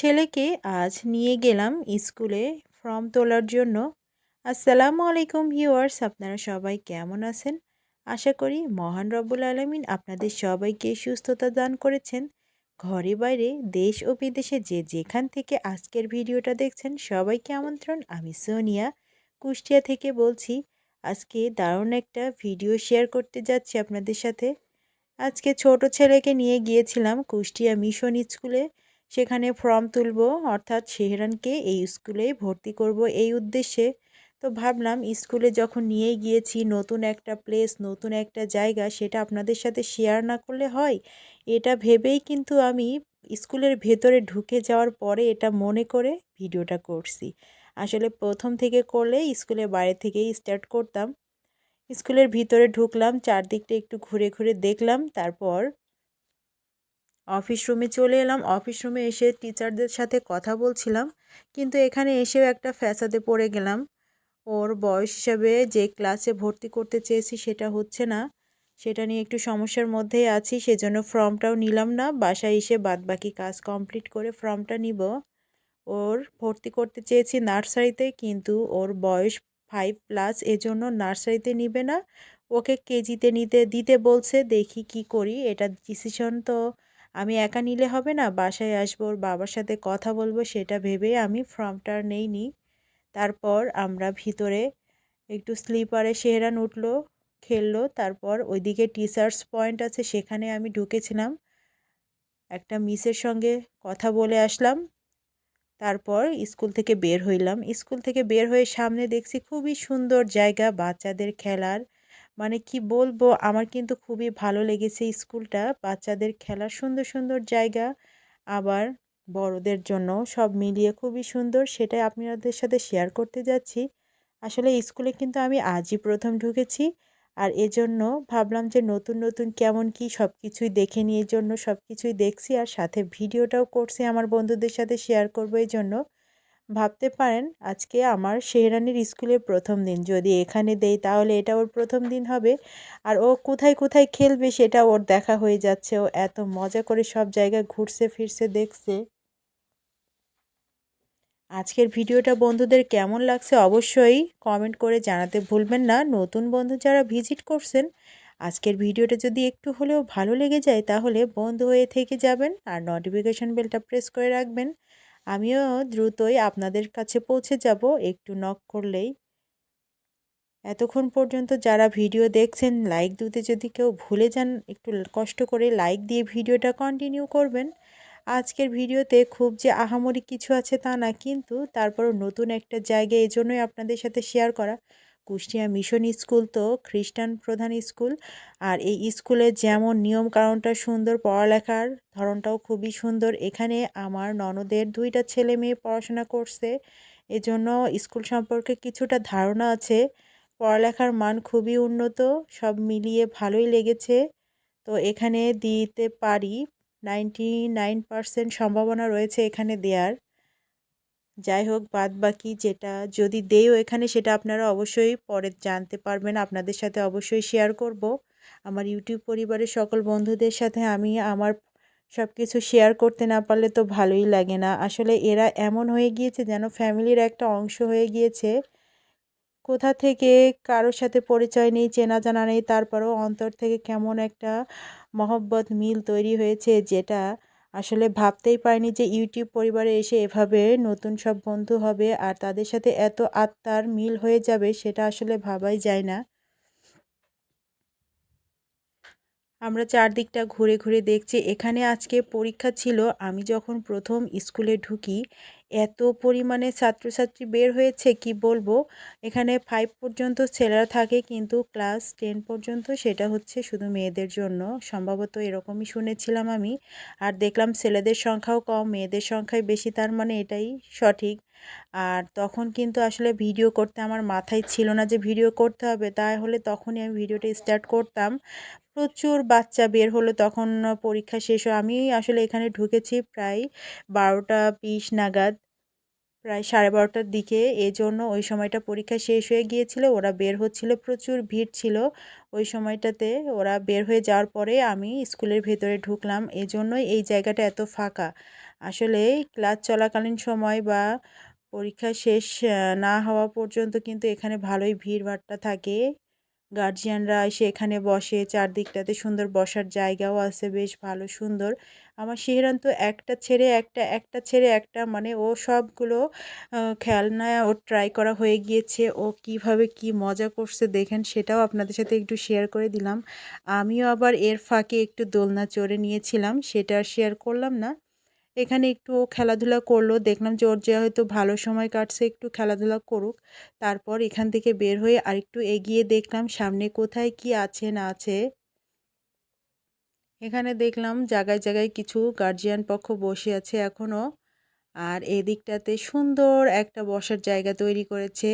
ছেলেকে আজ নিয়ে গেলাম স্কুলে ফর্ম তোলার জন্য। আসসালামু আলাইকুম ভিউয়ার্স, আপনারা সবাই কেমন আছেন? আশা করি মহান রব্বুল আলমিন আপনাদের সবাইকে সুস্থতা দান করেছেন। ঘরে বাইরে দেশ ও বিদেশে যে যেখান থেকে আজকের ভিডিওটা দেখছেন সবাইকে আমন্ত্রণ। আমি সোনিয়া, কুষ্টিয়া থেকে বলছি, আজকে দারুণ একটা ভিডিও শেয়ার করতে যাচ্ছি আপনাদের সাথে। আজকে ছোট ছেলেকে নিয়ে গিয়েছিলাম কুষ্টিয়া মিশন স্কুলে। সেখানে ফর্ম তুলব, অর্থাৎ শেহরানকে এই স্কুলে ভর্তি করব এই উদ্দেশ্যে। তো ভাবলাম স্কুলে যখন নিয়ে গিয়েছি, নতুন একটা প্লেস নতুন একটা জায়গা, সেটা আপনাদের সাথে শেয়ার না করলে হয়। এটা ভেবেই কিন্তু আমি স্কুলের ভেতরে ঢুকে যাওয়ার পরে এটা মনে করে ভিডিওটা করছি। আসলে প্রথম থেকে করলে স্কুলে বাইরে থেকেই স্টার্ট করতাম। স্কুলের ভিতরে ঢুকলাম, চারদিকটা একটু ঘুরে ঘুরে দেখলাম, তারপর অফিস রুমে চলে এলাম। অফিস রুমে এসে টিচারদের সাথে কথা বলছিলাম, কিন্তু এখানে এসেও একটা ফ্যাসাদে পড়ে গেলাম। ওর বয়স হিসাবে যে ক্লাসে ভর্তি করতে চেয়েছি সেটা হচ্ছে না। সেটা নিয়ে একটু সমস্যার মধ্যেই আছি, সেজন্য ফর্মটাও নিলাম না। বাসায় এসে বাদবাকি কাজ কমপ্লিট করে ফর্মটা নিব। ওর ভর্তি করতে চেয়েছি নার্সারিতে, কিন্তু ওর বয়স ফাইভ প্লাস এজন্য নার্সারিতে নিবে না। ওকে কেজিতে নিতে, দিতে বলছে, দেখি কি করি। এটা ডিসিশন তো আমি একা নিলে হবে না? বাসায় আসব, ওর বাবার সাথে কথা বলব, সেটা ভেবে আমি ফর্মটা নেইনি। তারপর আমরা ভিতরে একটু স্লিপারে শেহরান উঠল, খেললো, তারপর ওইদিকে টিচার্স পয়েন্ট আছে, সেখানে আমি ঢুকেছিলাম। একটা মিসের সঙ্গে কথা বলে আসলাম। তারপর স্কুল থেকে বের হইলাম। স্কুল থেকে বের হয়ে সামনে দেখছি খুবই সুন্দর জায়গা, বাচ্চাদের খেলার মানে কি বলব? আমার কিন্তু খুবই ভালো লেগেছে স্কুলটা। বাচ্চাদের খেলার সুন্দর সুন্দর জায়গা, আবার বড়দের জন্য সব মিলিয়ে খুবই সুন্দর। সেটাই আপনাদের সাথে শেয়ার করতে যাচ্ছি। আসলে স্কুলে কিন্তু আমি আজই প্রথম ঢুকেছি। আর এজন্য ভাবলাম যে নতুন নতুন কেমন কি সব কিছুই দেখে নিয়ে জন্য সব কিছুই দেখছি আর সাথে ভিডিওটাও করছি আমার বন্ধুদের সাথে শেয়ার করব এই জন্য ভাবতে পারেন, আজকে আমার শেহরানির স্কুলের প্রথম দিন। যদি এখানে দেই, তাহলে এটা ওর প্রথম দিন হবে। আর ও কোথায় কোথায় খেলবে, সেটা ওর দেখা হয়ে যাচ্ছে। ও এত মজা করে সব জায়গায় ঘুরছে, ফিরছে, দেখছে। আজকের ভিডিওটা বন্ধুদের কেমন লাগছে অবশ্যই কমেন্ট করে জানাতে ভুলবেন না। নতুন বন্ধু যারা ভিজিট করছেন, আজকের ভিডিওটা যদি একটু হলেও ভালো লেগে যায়, তাহলে বন্ধু হয়ে থেকে যাবেন। আর নোটিফিকেশান বেলটা প্রেস করে রাখবেন। আমিও দ্রুতই আপনাদের কাছে পৌঁছে যাব, একটু নক করলেই। এতক্ষণ পর্যন্ত যারা ভিডিও দেখছেন লাইক দিতে যদি কেউ ভুলে যান, একটু কষ্ট করে লাইক দিয়ে ভিডিওটা কন্টিনিউ করবেন। আজকের ভিডিওতে খুব যে আহামরি কিছু আছে তা না, কিন্তু তারপরও নতুন একটা জায়গায় এজন্যই জন্যই আপনাদের সাথে শেয়ার করা। কুষ্টিয়া মিশন স্কুল তো, খ্রিস্টান প্রধান স্কুল। আর এই স্কুলে যেমন নিয়ম কারণটা সুন্দর, পড়ালেখার ধরনটাও খুবই সুন্দর, এখানে আমার ননদের দুইটা ছেলে মেয়ে পড়াশোনা করছে। এজন্য স্কুল সম্পর্কে কিছুটা ধারণা আছে। পড়ালেখার মান খুবই উন্নত, সব মিলিয়ে ভালোই লেগেছে। তো এখানে দিতে পারি, নাইনটি নাইন পারসেন্ট সম্ভাবনা রয়েছে এখানে দেওয়ার যাই হোক বাদ বাকি যেটা যদি দেও এখানে, সেটা আপনারা অবশ্যই পরে জানতে পারবেন। আপনাদের সাথে অবশ্যই শেয়ার করব। আমার ইউটিউব পরিবারের সকল বন্ধুদের সাথে আমি আমার সব কিছু শেয়ার করতে না পারলে তো ভালোই লাগে না। আসলে এরা এমন হয়ে গিয়েছে যেন ফ্যামিলির একটা অংশ হয়ে গিয়েছে। কোথা থেকে কারোর সাথে পরিচয় নেই, চেনা জানা নেই, তারপরেও অন্তর থেকে কেমন একটা মহব্বত, মিল তৈরি হয়েছে যেটা আসলে ভাবতেই পারিনি যে ইউটিউব পরিবারে এসে এভাবে নতুন সব বন্ধু হবে আর তাদের সাথে এত আত্মার মিল হয়ে যাবে সেটা আসলে ভাবাই যায় না। আমরা চারদিকটা ঘুরে ঘুরে দেখছি। এখানে আজকে পরীক্ষা ছিল। আমি যখন প্রথম স্কুলে ঢুকি এত পরিমাণে ছাত্রছাত্রী বের হয়েছে কি বলব? এখানে ফাইভ পর্যন্ত ছেলেরা থাকে কিন্তু ক্লাস টেন পর্যন্ত সেটা হচ্ছে শুধু মেয়েদের জন্য। সম্ভবত এরকমই শুনেছিলাম আমি। আর দেখলাম ছেলেদের সংখ্যাও কম, মেয়েদের সংখ্যাই বেশি, তার মানে এটাই সঠিক। আর তখন কিন্তু আসলে ভিডিও করতে আমার মাথায় ছিল না যে ভিডিও করতে হবে। তাহলে তখনই আমি ভিডিওটা স্টার্ট করতাম। প্রচুর বাচ্চা বের হলো তখন পরীক্ষা শেষ হয় আমি আসলে এখানে ঢুকেছি প্রায় বারোটা বিশ নাগাদ। প্রায় সাড়ে বারোটার দিকে। এই জন্য ওই সময়টা পরীক্ষা শেষ হয়ে গিয়েছিল, ওরা বের হচ্ছিল, প্রচুর ভিড় ছিল ওই সময়টাতে। ওরা বের হয়ে যাওয়ার পরে আমি স্কুলের ভেতরে ঢুকলাম। এজন্যই এই জায়গাটা এত ফাঁকা। আসলে ক্লাস চলাকালীন সময় বা পরীক্ষা শেষ না হওয়া পর্যন্ত কিন্তু এখানে ভালোই ভিড়ভাট্টা থাকে। গার্জিয়ানরা এসে এখানে বসে, চারদিকটাতে সুন্দর বসার জায়গাও আছে, বেশ ভালো সুন্দর। আমার শিহরান তো একটা ছেড়ে, একটা একটা ছেড়ে, একটা মানে ও সবগুলো খেলনা ও ট্রাই করা হয়ে গিয়েছে। ও কীভাবে কি মজা করছে দেখেন, সেটাও আপনাদের সাথে একটু শেয়ার করে দিলাম। আমিও আবার এর ফাঁকে একটু দোলনা চড়ে নিয়েছিলাম, সেটা শেয়ার করলাম না। এখানে একটু ও খেলাধুলা করল, দেখলাম যে ওর যে হয়তো ভালো সময় কাটছে একটু খেলাধুলা করুক। তারপর এখান থেকে বের হয়ে আরেকটু এগিয়ে দেখলাম সামনে কোথায় কি আছে না আছে। এখানে দেখলাম জায়গায় জায়গায় কিছু গার্জিয়ান পক্ষ বসে আছে এখনও আর এদিকটাতে সুন্দর একটা বসার জায়গা তৈরি করেছে।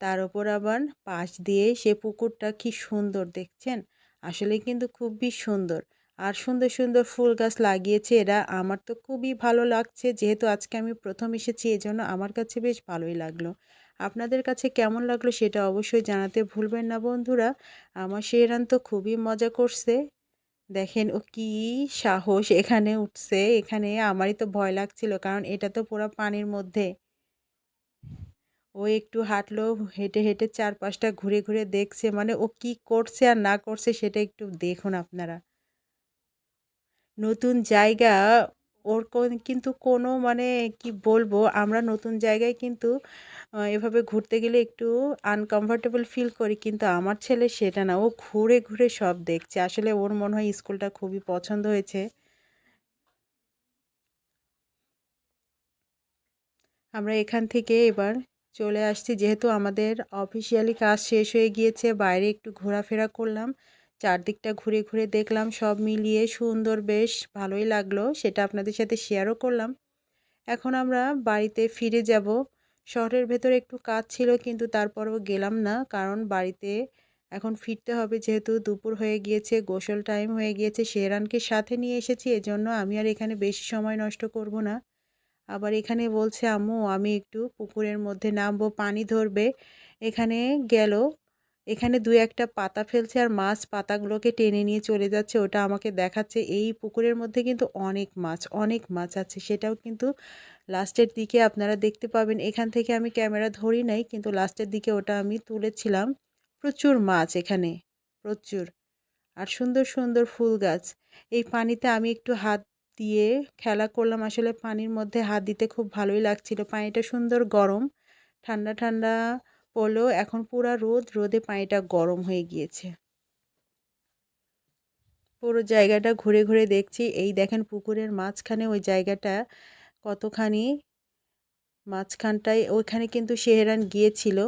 তার ওপর আবার পাশ দিয়ে সে পুকুরটা কি সুন্দর দেখছেন? আসলে কিন্তু খুবই সুন্দর। আর সুন্দর সুন্দর ফুল গাছ লাগিয়েছে এরা। আমার তো খুবই ভালো লাগছে, যেহেতু আজকে আমি প্রথম এসেছি এই জন্য আমার কাছে বেশ ভালোই লাগল। আপনাদের কাছে কেমন লাগল সেটা অবশ্যই জানাতে ভুলবেন না বন্ধুরা। আমার শেরান তো খুবই মজা করছে। দেখেন ও কি সাহস এখানে উঠছে, এখানে আমারই তো ভয় লাগছিল, কারণ এটা তো পুরো পানির মধ্যে। ও একটু হাঁটলো, হেঁটে হেঁটে চারপাশটা ঘুরে ঘুরে দেখছে মানে ও কি করছে আর না করছে সেটা একটু দেখুন আপনারা। নতুন জায়গা ওর কিন্তু কোনো মানে কি বলব, আমরা নতুন জায়গায় কিন্তু এভাবে ঘুরতে গেলে একটু আনকমফর্টেবল ফিল করি, কিন্তু আমার ছেলে সেটা না। ও ঘুরে ঘুরে সব দেখছে। আসলে ওর মনে হয় স্কুলটা খুবই পছন্দ হয়েছে। আমরা এখান থেকে এবার চলে আসছি। যেহেতু আমাদের অফিসিয়ালি কাজ শেষ হয়ে গিয়েছে, বাইরে একটু ঘোরাফেরা করলাম। চারদিকটা ঘুরে ঘুরে দেখলাম, সব মিলিয়ে সুন্দর, বেশ ভালোই লাগল। সেটা আপনাদের সাথে শেয়ারও করলাম। এখন আমরা বাড়িতে ফিরে যাব। শহরের ভেতরে একটু কাজ ছিল, কিন্তু তারপরেও গেলাম না, কারণ বাড়িতে এখন ফিরতে হবে যেহেতু দুপুর হয়ে গিয়েছে, গোসল টাইম হয়ে গিয়েছে। শেরানকে সাথে নিয়ে এসেছি, এজন্য আমি আর এখানে বেশি সময় নষ্ট করব না। আবার এখানে বলছে, আম্মু, আমি একটু পুকুরের মধ্যে নামবো, পানি ধরবে। এখানে গেল। এখানে দু একটা পাতা ফেলছে আর মাছ পাতাগুলোকে টেনে নিয়ে চলে যাচ্ছে। ওটা আমাকে দেখাচ্ছে। এই পুকুরের মধ্যে কিন্তু অনেক মাছ অনেক মাছ আছে। সেটাও কিন্তু লাস্টের দিকে আপনারা দেখতে পাবেন। এখান থেকে আমি ক্যামেরা ধরি নাই, কিন্তু লাস্টের দিকে ওটা আমি তুলেছিলাম। প্রচুর মাছ এখানে, প্রচুর। আর সুন্দর সুন্দর ফুল গাছ। এই পানিতে আমি একটু হাত দিয়ে খেলা করলাম। আসলে পানির মধ্যে হাত দিতে খুব ভালোই লাগছিল। পানিটা সুন্দর গরম। ঠান্ডা ঠান্ডা পড়লেও এখন পুরা রোদ, রোদে পানিটা গরম হয়ে গিয়েছে। পুরো জায়গাটা ঘুরে ঘুরে দেখছি। এই দেখেন পুকুরের মাঝখানে ওই জায়গাটা কতখানি, মাঝখানটায় ওইখানে কিন্তু শেহরান গিয়েছিল।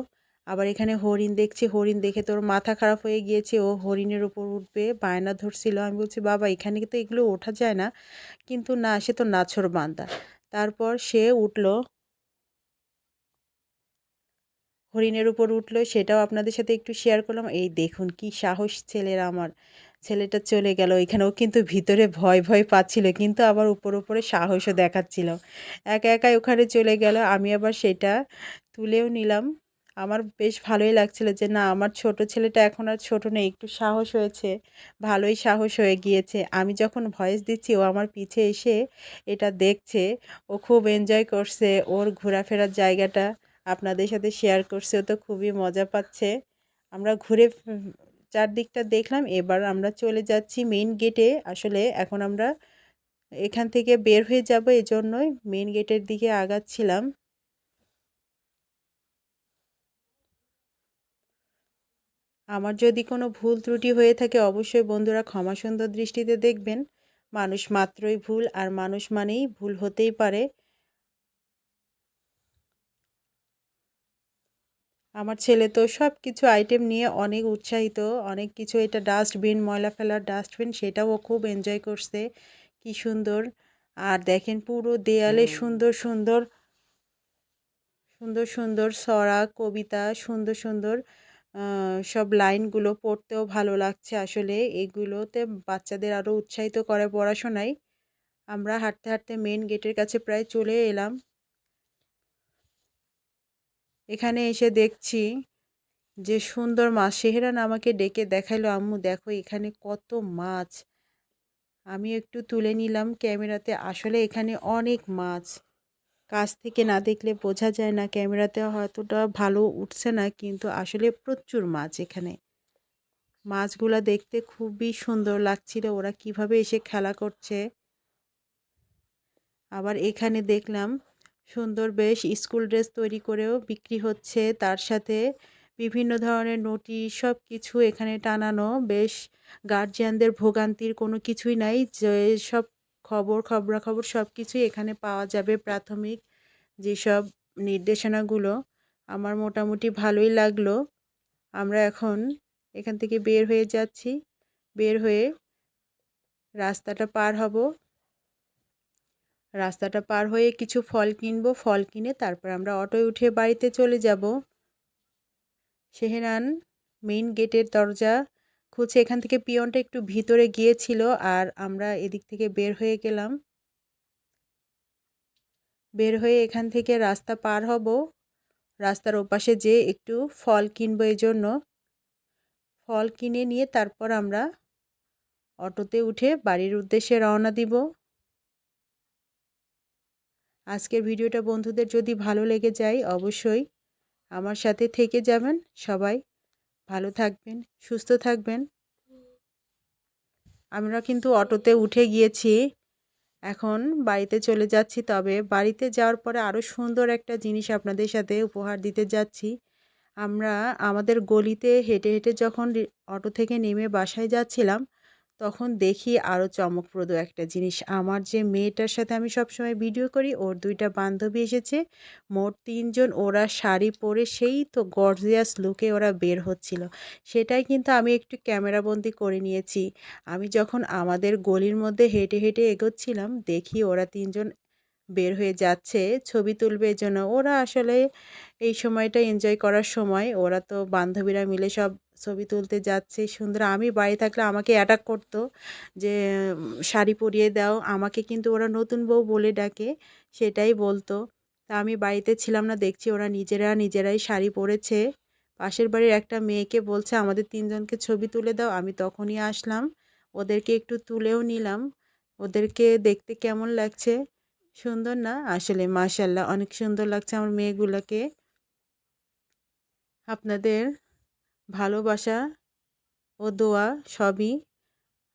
আবার এখানে হরিণ দেখছি, হরিণ দেখে তোর মাথা খারাপ হয়ে গিয়েছে, ও হরিণের ওপর উঠবে, বায়না ধরছিল। আমি বলছি, বাবা, এখানে তো এগুলো ওঠা যায় না? কিন্তু না, সে তো নাছর বান্দা। তারপর সে উঠল হরিণের উপর উঠল, সেটাও আপনাদের সাথে একটু শেয়ার করলাম। এই দেখুন কি সাহস ছেলেরা আমার। ছেলেটা চলে গেল, এখানেও কিন্তু ভিতরে ভয় ভয় পাচ্ছিল, কিন্তু আবার উপর, উপরে সাহসও দেখাচ্ছিল। একা একাই ওখানে চলে গেল, আমি আবার সেটা তুলেও নিলাম। আমার বেশ ভালোই লাগছিল যে, না, আমার ছোট ছেলেটা এখন আর ছোট নেই, একটু সাহস হয়েছে, ভালোই সাহস হয়ে গিয়েছে। আমি যখন ভয়েস দিচ্ছি, ও আমার পিছে এসে এটা দেখছে, ও খুব এনজয় করছে, ওর ঘোরাফেরার জায়গাটা। আপনাদের সাথে শেয়ার করছে, ও তো খুবই মজা পাচ্ছে। আমরা ঘুরে চারদিকটা দেখলাম, এবার আমরা চলে যাচ্ছি মেইন গেটে আসলে এখন আমরা এখান থেকে বের হয়ে যাব এজন্যই মেইন গেটের দিকে আগাচ্ছিলাম। আমার যদি কোনো ভুল ত্রুটি হয়ে থাকে অবশ্যই বন্ধুরা ক্ষমা সুন্দর দৃষ্টিতে দেখবেন। মানুষ মাত্রই ভুল, আর মানুষ মানেই ভুল হতেই পারে। আমার ছেলে তো সব কিছু আইটেম নিয়ে অনেক উৎসাহিত অনেক কিছু। এটা ডাস্টবিন ময়লা ফেলার ডাস্টবিন সেটাও খুব এনজয় করছে। কি সুন্দর। আর দেখেন পুরো দেয়ালে সুন্দর সুন্দর সুন্দর সুন্দর সরা কবিতা সুন্দর সুন্দর সব লাইনগুলো পড়তেও ভালো লাগছে আসলে। এগুলোতে বাচ্চাদের আরও উৎসাহিত করে পড়াশোনায়। আমরা হাঁটতে হাঁটতে মেন গেটের কাছে প্রায় চলে এলাম। এখানে এসে দেখছি যে সুন্দর মাছ সেহেরান আমাকে ডেকে দেখাইলো, আম্মু, দেখো এখানে কত মাছ। আমি একটু তুলে নিলাম ক্যামেরাতে। আসলে এখানে অনেক মাছ। কাছ থেকে না দেখলে বোঝা যায় না, ক্যামেরাতে হয়তোটা ভালো উঠছে না, কিন্তু আসলে প্রচুর মাছ এখানে। মাছগুলা দেখতে খুবই সুন্দর লাগছিল, ওরা কীভাবে এসে খেলা করছে। আবার এখানে দেখলাম সুন্দর বেশ স্কুল ড্রেস তৈরি করেও বিক্রি হচ্ছে। তার সাথে বিভিন্ন ধরনের নোটিশ সব কিছু এখানে টানানো। বেশ গার্জিয়ানদের ভোগান্তির কোনো কিছুই নাই। যে সব খবর, খবরাখবর সব কিছুই এখানে পাওয়া যাবে প্রাথমিক যেসব নির্দেশনাগুলো। আমার মোটামুটি ভালোই লাগল। আমরা এখন এখান থেকে বের হয়ে যাচ্ছি। বের হয়ে রাস্তাটা পার হব। রাস্তাটা পার হয়ে কিছু ফল কিনবো, ফল কিনে তারপর আমরা অটোয় উঠে বাড়িতে চলে যাব। সেহেরান মেইন গেটের দরজা খুঁজছে এখান থেকে পিয়নটা একটু ভিতরে গিয়েছিল আর আমরা এদিক থেকে বের হয়ে গেলাম। বের হয়ে এখান থেকে রাস্তা পার হব। রাস্তার ওপাশে যে একটু ফল কিনবো এই জন্য ফল কিনে নিয়ে তারপর আমরা অটোতে উঠে বাড়ির উদ্দেশ্যে রওনা দিব। আজকের ভিডিওটা বন্ধুদের যদি ভালো লেগে যায় অবশ্যই আমার সাথে থেকে যাবেন সবাই। ভালো থাকবেন, সুস্থ থাকবেন। আমরা কিন্তু অটোতে উঠে গিয়েছি। এখন বাড়িতে চলে যাচ্ছি, তবে বাড়িতে যাওয়ার পরে আরও সুন্দর একটা জিনিস আপনাদের সাথে উপহার দিতে যাচ্ছি। আমরা আমাদের গলিতে হেঁটে হেঁটে যখন অটো থেকে নেমে বাসায় যাচ্ছিলাম তখন দেখি আরও চমকপ্রদ একটা জিনিস। আমার যে মেয়েটার সাথে আমি সবসময় ভিডিও করি, ওর দুইটা বান্ধবী এসেছে। মোট তিনজন ওরা শাড়ি পরে সেই তো গর্জিয়াস লুকে ওরা বের হচ্ছিল। সেটাই কিন্তু আমি একটু ক্যামেরাবন্দি করে নিয়েছি। আমি যখন আমাদের গলির মধ্যে হেঁটে হেঁটে এগোচ্ছিলাম, দেখি ওরা তিনজন বের হয়ে যাচ্ছে, ছবি তুলবে জন্য ওরা আসলে এই সময়টা এনজয় করার সময়, ওরা তো বান্ধবীরা মিলে সব ছবি তুলতে যাচ্ছে, সুন্দর। আমি বাড়ি থাকলে আমাকে অ্যাটাক করতো যে, শাড়ি পরিয়ে দাও। আমাকে কিন্তু ওরা নতুন বউ বলে ডাকে, সেটাই বলতো। তা আমি বাড়িতে ছিলাম না, দেখছি ওরা নিজেরা নিজেরাই শাড়ি পরেছে। পাশের বাড়ির একটা মেয়েকে বলছে, আমাদের তিনজনকে ছবি তুলে দাও, আমি তখনই আসলাম। ওদেরকে একটু তুলেও নিলাম। ওদেরকে দেখতে কেমন লাগছে? সুন্দর না? আসলে মাশাল্লাহ অনেক সুন্দর লাগছে আমার মেয়েগুলোকে। আপনাদের ভালোবাসা ও দোয়া সবই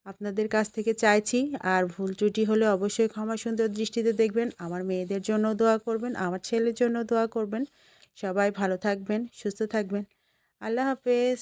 আপনাদের কাছ থেকে চাইছি। আর ভুল ত্রুটি হলে অবশ্যই ক্ষমা সুন্দর দৃষ্টিতে দেখবেন। আমার মেয়েদের জন্য দোয়া করবেন, আমার ছেলের জন্য দোয়া করবেন। সবাই ভালো থাকবেন, সুস্থ থাকবেন। আল্লাহ হাফেজ।